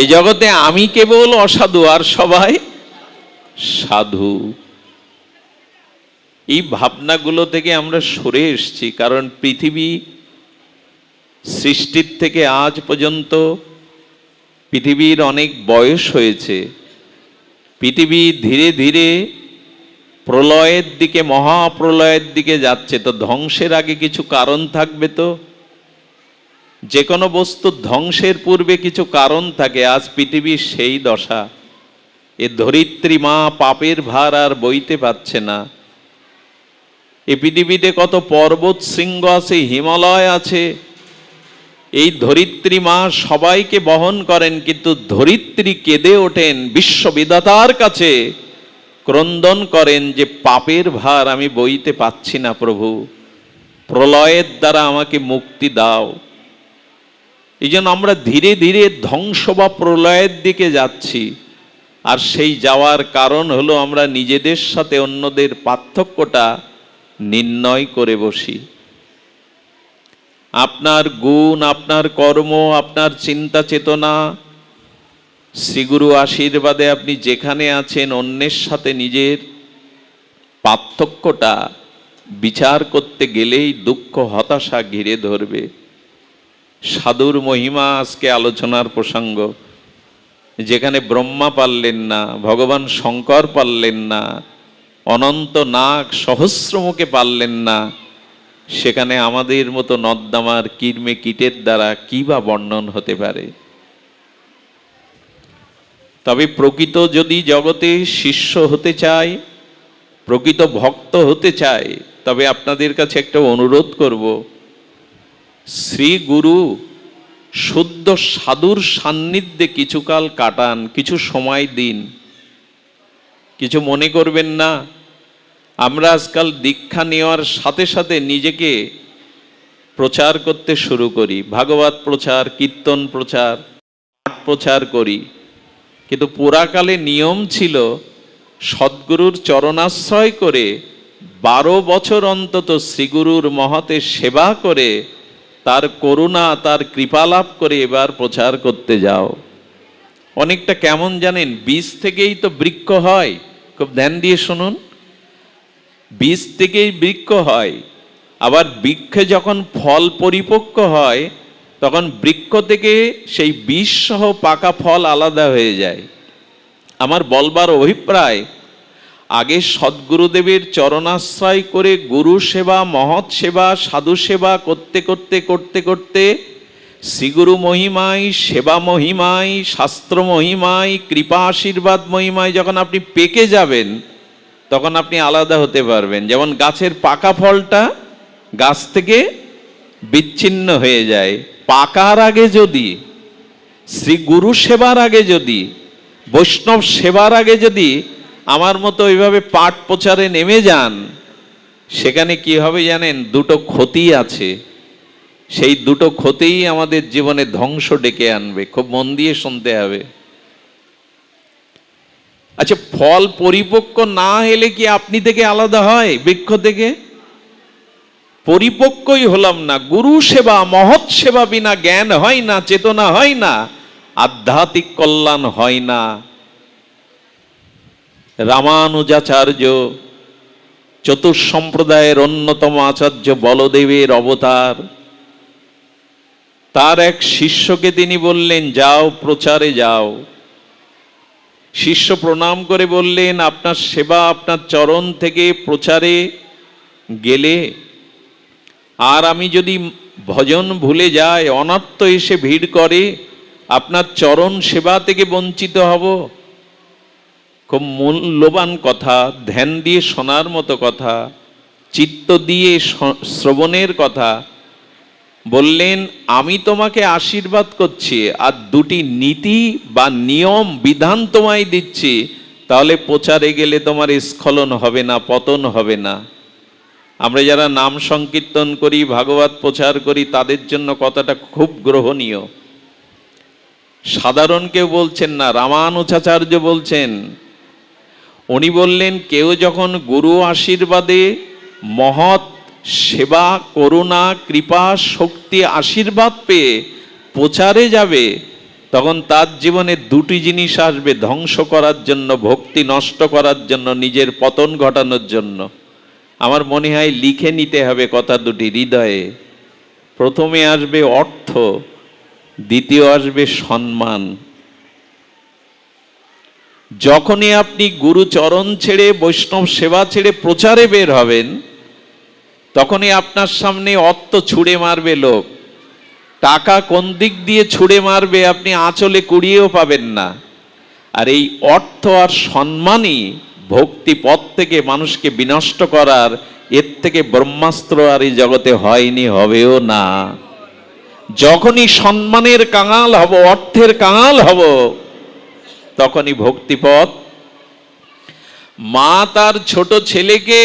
এই জগতে আমি কেবল অসাধু আর সবাই সাধু। এই ভাবনাগুলো থেকে আমরা সরে এসেছি, কারণ পৃথিবী সৃষ্টির থেকে আজ পর্যন্ত পৃথিবীর অনেক বয়স হয়েছে। পৃথিবী ধীরে ধীরে প্রলয়ের দিকে, মহাপ্রলয়ের দিকে যাচ্ছে। তো ধ্বংসের আগে কিছু কারণ থাকবে তো? যে কোনো বস্তুর ধ্বংসের পূর্বে কিছু কারণ থাকে, আজ পৃথিবীর সেই দশা। এ ধরিত্রী মা পাপের ভার আর বইতে পারছে না। এ পৃথিবীতে কত পর্বত শৃঙ্গ আছে, হিমালয় আছে। এই ধরিত্রী মা সবাইকে বহন করেন, কিন্তু ধরিত্রী কেঁদে ওঠেন বিশ্ববিদাতার কাছে ক্রন্দন করেন যে, পাপের ভার আমি বইতে পাচ্ছি না প্রভু। প্রলয়ের দ্বারা আমাকে মুক্তি দাও। এই জন্য আমরা ধীরে ধীরে ধ্বংস বা প্রলয়ের দিকে যাচ্ছি। আর সেই যাওয়ার কারণ হলো আমরা নিজেদের সাথে অন্যদের পার্থক্যটা নির্ণয় করে বসি। আপনার গুণ, আপনার কর্ম, আপনার চিন্তা চেতনা, শ্রীগুরু আশীর্বাদে আপনি যেখানে আছেন, অন্যের সাথে নিজের পার্থক্যটা বিচার করতে গেলেই দুঃখ, হতাশা ঘিরে ধরবে। সাধুর মহিমা আজকে আলোচনার প্রসঙ্গ। যেখানে ব্রহ্মা পারলেন না, ভগবান শঙ্কর পারলেন না, অনন্ত নাগ সহস্রমুখে পারলেন না, সেখানে আমাদের মতো নদ্দামার কিরমে কীটের দ্বারা কী বা বর্ণন হতে পারে? তবে প্রকৃত যদি জগতে শিষ্য হতে চায়, প্রকৃত ভক্ত হতে চায়, তবে আপনাদের কাছে একটা অনুরোধ করব শ্রী গুরু শুদ্ধ সাধুর সান্নিধ্যে কিছুকাল কাটান, কিছু সময় দিন। কিছু মনে করবেন না, আমরা আজকাল দীক্ষা নেওয়ার সাথে সাথে নিজেকে প্রচার করতে শুরু করি। ভাগবত প্রচার, কীর্তন প্রচার, পাঠ প্রচার করি। কিন্তু পুরাকালে নিয়ম ছিল সদ্গুরুর চরণাশ্রয় করে বারো বছর অন্তত শ্রীগুরুর মহতে সেবা করে তার করুণা, তার কৃপা লাভ করে এবার প্রচার করতে যাও। অনেকটা কেমন জানেন, বীজ থেকেই তো বৃক্ষ হয়। খুব ধ্যান দিয়ে শুনুন। বীজ থেকেই বৃক্ষ হয়। আবার বৃক্ষে যখন ফল পরিপক্ক হয়, তখন বৃক্ষ থেকে সেই বীজ সহ পাকা ফল আলাদা হয়ে যায়। আমার বলবার অভিপ্রায় আগে সদ্গুরুদেবের চরণাশ্রয় করে গুরু সেবা, মহৎ সেবা, সাধু সেবা করতে করতে করতে করতে শ্রীগুরু মহিমায়, সেবা মহিমায়, শাস্ত্র মহিমায়, কৃপা আশীর্বাদ মহিমায় যখন আপনি পেকে যাবেন, তখন আপনি আলাদা হতে পারবেন। যেমন গাছের পাকা ফলটা গাছ থেকে বিচ্ছিন্ন হয়ে যায়। পাকার আগে যদি শ্রী গুরু সেবার আগে যদি, বৈষ্ণব সেবার আগে যদি আমার মতো ওইভাবে পাঠ প্রচারে নেমে যান, সেখানে কি হবে জানেন? দুটো ক্ষতি আছে। সেই দুটো ক্ষতিই আমাদের জীবনে ধ্বংস ডেকে আনবে। খুব মন দিয়ে শুনতে হবে। আচ্ছা ফল পরিপক্ক না এলে কি আপনি থেকে আলাদা হয়, বৃক্ষ থেকে? পরিপক্কই হলাম না। গুরু সেবা, মহৎ সেবা বিনা জ্ঞান হয় না, চেতনা হয় না। আধ্যাত্মিক কল্যাণ হয় না। রামানুজাচার্য চতুর্সম্প্রদায়ের অন্যতম আচার্য বলদেবের অবতার। তার এক শিষ্যকে তিনি বললেন, যাও, প্রচারে যাও। শিষ্য প্রণাম করে বললেন, আপনার সেবা আপনার চরণ থেকে প্রচারে গেলে। আর আমি যদি ভজন ভুলে যাই অনাত্ম এসে ভিড় করে, আপনার চরণ সেবা থেকে বঞ্চিত হব। খুব মূল্যবান কথা, ধ্যান দিয়ে শোনার মতো কথা, চিত্ত দিয়ে শ্রবণের কথা। বললেন, আমি তোমাকে আশীর্বাদ করছি, আর দুটি নীতি বা নিয়ম, বিধান তোমায় দিচ্ছি, তাহলে প্রচারে গেলে তোমার স্খলন হবে না, পতন হবে না। আমরা যারা নাম সংকীর্তন করি, ভাগবত প্রচার করি, তাদের জন্য কথাটা খুব গ্রহণীয়। সাধারণ কেউ বলছেন না রামানুচাচার্য বলছেন উনি বললেন, কেউ যখন গুরু আশীর্বাদে মহৎ সেবা, করুণা, কৃপা, শক্তি, আশীর্বাদ পেয়ে প্রচারে যাবে, তখন তার জীবনে দুটি জিনিস আসবে, ধ্বংস করার জন্য, ভক্তি নষ্ট করার জন্য, নিজের পতন ঘটানোর জন্য। আমার মনে হয় লিখে নিতে হবে কথা দুটি, হৃদয়ে। প্রথমে আসবে অর্থ, দ্বিতীয় আসবে সম্মান। যখনই আপনি গুরুচরণ ছেড়ে, বৈষ্ণব সেবা ছেড়ে প্রচারে বের হবেন, তখনই আপনার সামনে অর্থ ছুঁড়ে মারবে লোক। টাকা কোন দিক দিয়ে ছুঁড়ে মারবে আপনি আঁচলে কুড়িয়েও পাবেন না। আর এই অর্থ আর সম্মানই ভক্তি পথ থেকে মানুষকে বিনষ্ট করার, এর থেকে ব্রহ্মাস্ত্র আর এই জগতে হয়নি, হবেও না। যখনই সম্মানের কাঙাল হব, অর্থের কাঙাল হব তখনই ভক্তিপথ। মা তার ছোট ছেলেকে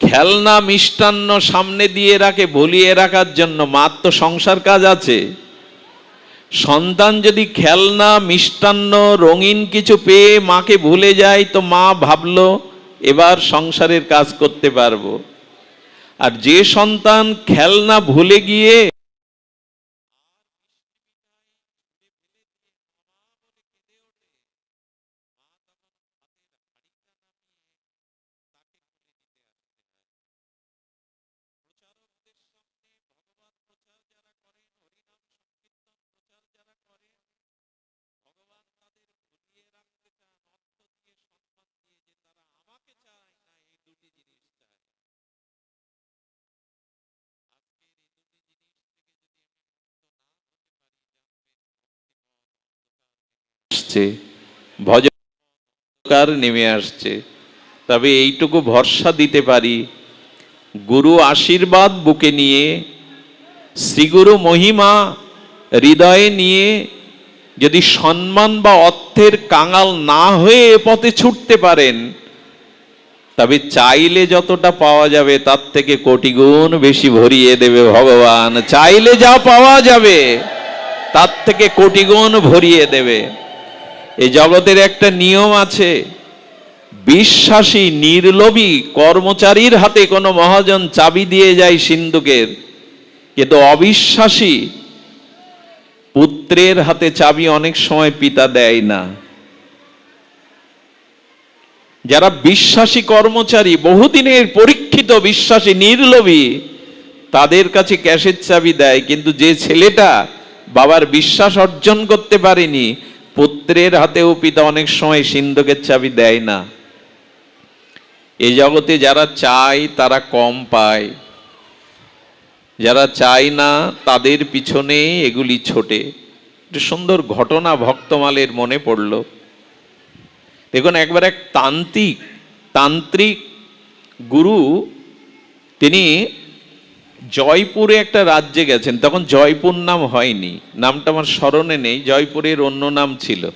খেলনা মিষ্টান্ন সামনে দিয়ে রাখে ভুলিয়ে রাখার জন্য মার তো সংসার কাজ আছে। সন্তান যদি খেলনা মিষ্টান্ন রঙিন কিছু পেয়ে মাকে ভুলে যায় তো মা ভাবলো, এবার সংসারের কাজ করতে পারব। আর যে সন্তান খেলনা ভুলে গিয়ে আসছে, ভজকার নেমে আসছে। তবে এইটুকু ভরসা দিতে পারি, গুরু আশীর্বাদ বুকে নিয়ে, শ্রীগুরু মহিমা হৃদয়ে নিয়ে, যদি সম্মান বা অর্থের কাঙাল না হয়ে এ পথে ছুটতে পারেন, তবে চাইলে যতটা পাওয়া যাবে তার থেকে কোটি গুণ বেশি ভরিয়ে দেবে ভগবান। চাইলে যা পাওয়া যাবে, তার থেকে কোটি গুণ ভরিয়ে দেবে। এই জগতের একটা নিয়ম আছে, বিশ্বাসী নির্লোভী কর্মচারীর হাতে কোনো মহাজন চাবি দিয়ে যায় সিন্ধুকের, কিন্তু অবিশ্বাসী পুত্রের হাতে চাবি অনেক সময় পিতা দেয় না। যারা বিশ্বাসী কর্মচারী, বহুদিনের পরীক্ষিত বিশ্বাসী, নির্লোভী, তাদের কাছে ক্যাশের চাবি দেয়, কিন্তু যে ছেলেটা বাবার বিশ্বাস অর্জন করতে পারেনি পুত্রের হাতেও পিতা অনেক সময় সিন্ধুকের চাবি দেয় না। এ জগতে যারা চায়, তারা কম পায়। যারা চায় না, তাদের পিছনে এগুলি ছোটে। সুন্দর ঘটনা ভক্তমালের মনে পড়ল। দেখুন, একবার এক তান্ত্রিক তান্ত্রিক গুরু, তিনি জয়পুরে একটা রাজ্যে গেছেন, তখন জয়পুর নাম হয়নি। নামটা আমার স্মরণে নেই, জয়পুরের অন্য নাম ছিল।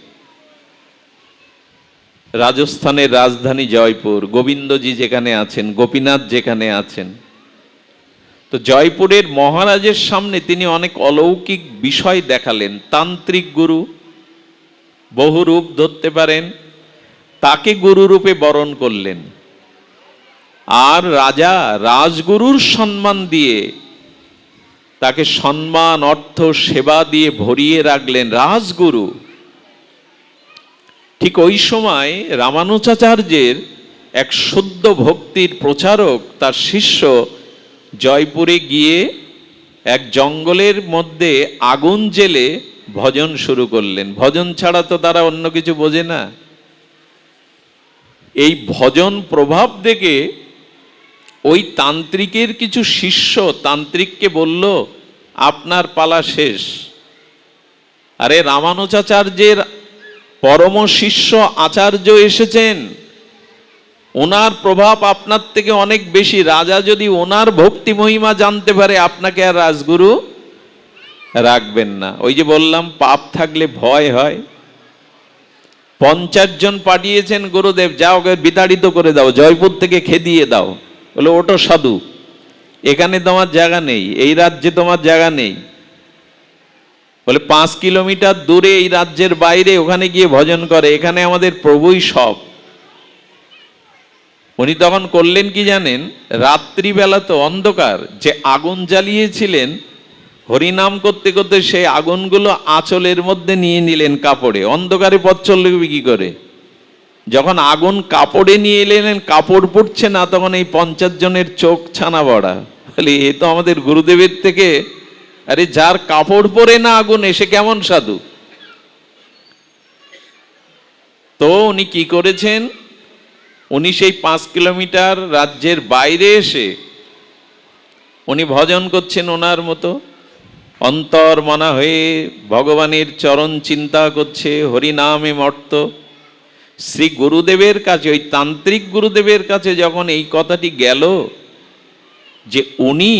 রাজস্থানের রাজধানী জয়পুর, গোবিন্দজি যেখানে আছেন, গোপীনাথ যেখানে আছেন। তো জয়পুরের মহারাজের সামনে তিনি অনেক অলৌকিক বিষয় দেখালেন, তান্ত্রিক গুরু বহু রূপ ধরতে পারেন, তাকে গুরুরূপে বরণ করলেন। আর রাজা রাজগুরুর সম্মান দিয়ে তাকে সম্মান, অর্থ, সেবা দিয়ে ভরিয়ে রাখলেন রাজগুরু। ঠিক ওই সময় রামানুজাচার্যের এক শুদ্ধ ভক্তির প্রচারক তার শিষ্য জয়পুরে গিয়ে এক জঙ্গলের মধ্যে আগুন জেলে ভজন শুরু করলেন। ভজন ছাড়া তো তারা অন্য কিছু বোঝে না। এই ভজন প্রভাব দেখে ওই তান্ত্রিকের কিছু শিষ্য তান্ত্রিককে বলল, আপনার পালা শেষ। আরে রামানুজাচার্যের পরম শিষ্য আচার্য এসেছেন। ওনার প্রভাব আপনার থেকে অনেক বেশি। রাজা যদি ওনার ভক্তি মহিমা জানতে পারে, আপনাকে আর রাজগুরু রাখবেন না। ওই যে বললাম, পাপ থাকলে ভয় হয়। পঞ্চাশ জন পাঠিয়েছেন গুরুদেব, যাও বিতাড়িত করে দাও, জয়পুর থেকে খেদিয়ে দাও। বলে ওটো সাধু, এখানে তোমার জায়গা নেই, এই রাজ্যে তোমার জায়গা নেই। বলে, পাঁচ কিলোমিটার দূরে এই রাজ্যের বাইরে ওখানে গিয়ে ভজন করে, এখানে আমাদের প্রভুই সব। উনি তখন করলেন কি জানেন, রাত্রিবেলা তো অন্ধকার, যে আগুন জ্বালিয়েছিলেন, হরিনাম করতে করতে সেই আগুনগুলো আঁচলের মধ্যে নিয়ে নিলেন কাপড়ে, অন্ধকারে পথ চলবে কি করে? যখন আগুন কাপড়ে নিয়ে এলেন, কাপড় পড়ছে না, তখন এই পঞ্চাশ জনের চোখ ছানা বড়া। বলি, এ তো আমাদের গুরুদেবের থেকে। আরে, যার কাপড় পরে না আগুন এসে কেমন সাধু? তো উনি কি করেছেন? উনি সেই পাঁচ কিলোমিটার রাজ্যের বাইরে এসে উনি ভজন করছেন ওনার মতো। অন্তর মনা হয়ে ভগবানের চরণ চিন্তা করছে হরিনামে মর্ত শ্রী গুরুদেবের কাছে, ওই তান্ত্রিক গুরুদেবের কাছে যখন এই কথাটি গেল, যে উনি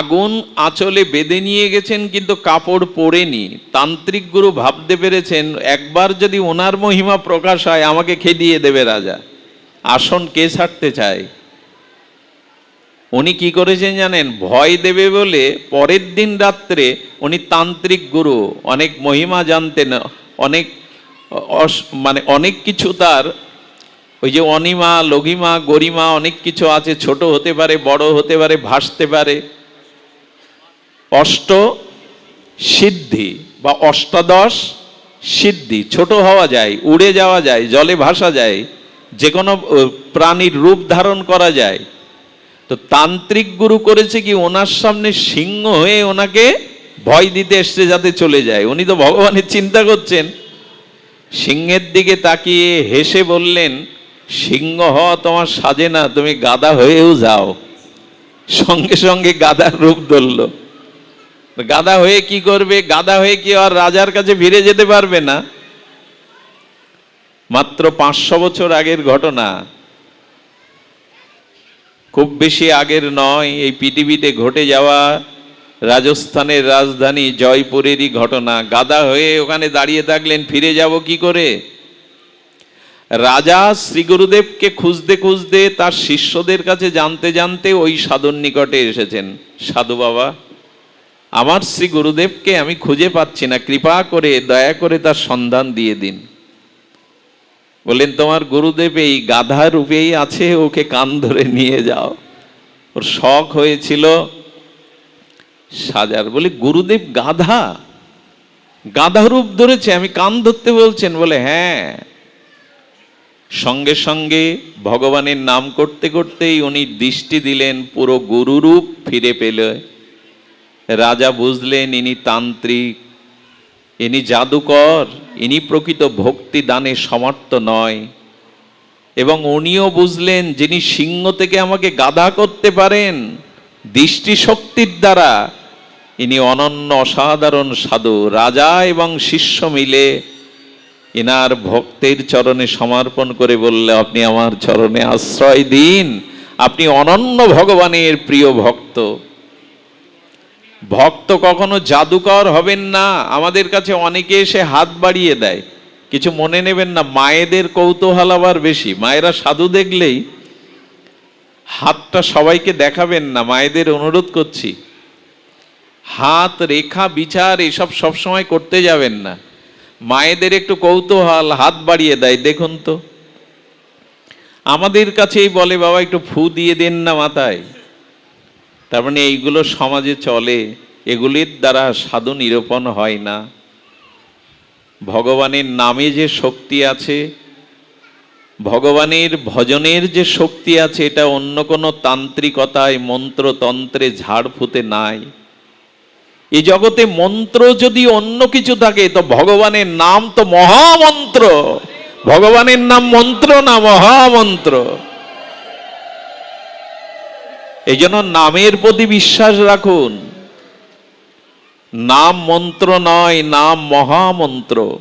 আগুন আঁচলে বেঁধে নিয়ে গেছেন, কিন্তু কাপড় পরেনি। তান্ত্রিক গুরু ভাবতে পেরেছেন, একবার যদি ওনার মহিমা প্রকাশ হয়, আমাকে খেদিয়ে দেবে রাজা। আসন কে ছাড়তে চায়? উনি কি করেছেন জানেন? ভয় দেবে বলে পরের দিন রাত্রে উনি তান্ত্রিক গুরু, অনেক মহিমা জানতেন, অনেক মানে অনেক কিছু তার, ওই যে অনিমা লঘিমা গরিমা, অনেক কিছু আছে, ছোট হতে পারে, বড় হতে পারে, ভাসতে পারে। অষ্ট সিদ্ধি বা অষ্টাদশ সিদ্ধি, ছোট হওয়া যায়, উড়ে যাওয়া যায়, জলে ভাসা যায় যে কোনো প্রাণীর রূপ ধারণ করা যায়। তো তান্ত্রিক গুরু করেছে কি, ওনার সামনে সিংহ হয়ে ওনাকে ভয় দিতে এসছে, যাতে চলে যায়। উনি তো ভগবানের চিন্তা করছেন। সিংহের দিকে তাকিয়ে হেসে বললেন, সিংহ হওয়া তোমার সাজে না, তুমি গাদা হয়েও যাও। সঙ্গে সঙ্গে গাদার রূপ ধরল। গাদা হয়ে কি করবে? গাদা হয়ে কি আর রাজার কাছে ফিরে যেতে পারবে না? মাত্র পাঁচশো বছর আগের ঘটনা। খুব বেশি আগের নয়, এই পৃথিবীতে ঘটে যাওয়া রাজস্থানের রাজধানী জয়পুরেরই ঘটনা। গাদা হয়ে ওখানে দাঁড়িয়ে থাকলেন, ফিরে যাব কি করে? রাজা শ্রী গুরুদেবকে খুঁজতে খুঁজতে তার শিষ্যদের কাছে জানতে জানতে ওই সাধুর নিকটে এসেছেন। সাধু বাবা, আমার শ্রী গুরুদেবকে আমি খুঁজে পাচ্ছি না, কৃপা করে, দয়া করে তার সন্ধান দিয়ে দিন। বললেন, তোমার গুরুদেব এই গাধা রূপেই আছে, ওকে কান ধরে নিয়ে যাও। ওর শখ হয়েছিল সাজার বলে, গুরুদেব গাধা। গাধা রূপ ধরেছে, আমি কান ধরতে বলছেন, বলে হ্যাঁ। সঙ্গে সঙ্গে ভগবানের নাম করতে করতেই উনি দৃষ্টি দিলেন, পুরো গুরুরূপ ফিরে পেল। রাজা বুঝলেন, ইনি তান্ত্রিক, ইনি জাদুকর, ইনি প্রকৃত ভক্তি দানে সমর্থ নয়। এবং উনিও বুঝলেন, যিনি সিংহ থেকে আমাকে গাধা করতে পারেন, দৃষ্টিশক্তির দ্বারা ইনি অনন্য অসাধারণ সাধু, রাজা এবং শিষ্য মিলে এনার ভক্তের চরণে সমর্পণ করে বললে, আপনি আমার চরণে আশ্রয় দিন। আপনি অনন্য ভগবানের প্রিয় ভক্ত। ভক্ত কখনো জাদুকর হবেন না। আমাদের কাছে অনেকে এসে হাত বাড়িয়ে দেয়। কিছু মনে নেবেন না, মায়েদের কৌতূহল আবার বেশি। মায়েরা সাধু দেখলেই হাতটা সবাইকে দেখাবেন না। মায়েদের অনুরোধ করছি হাত, রেখা, বিচার, এসব সবসময় করতে যাবেন না। মায়েদের একটু কৌতূহল, হাত বাড়িয়ে দেয়, দেখুন তো। আমাদের কাছেই বলে, বাবা, একটু ফু দিয়ে দেন না মাথায়। তার মানে এইগুলো সমাজে চলে, এগুলির দ্বারা সাধু নিরূপণ হয় না। ভগবানের নামে যে শক্তি আছে, ভগবানের ভজনের যে শক্তি আছে, এটা অন্য কোনো তান্ত্রিকতায়, মন্ত্রতন্ত্রে ঝাড়ফুতে নাই। এই জগতে মন্ত্র যদি অন্য কিছু থাকে, তো ভগবানের নাম তো মহামন্ত্র। ভগবানের নাম মন্ত্র না মহামন্ত্র? এই জন্য নামের প্রতি বিশ্বাস রাখুন। নাম মন্ত্র নয়, নাম মহামন্ত্র।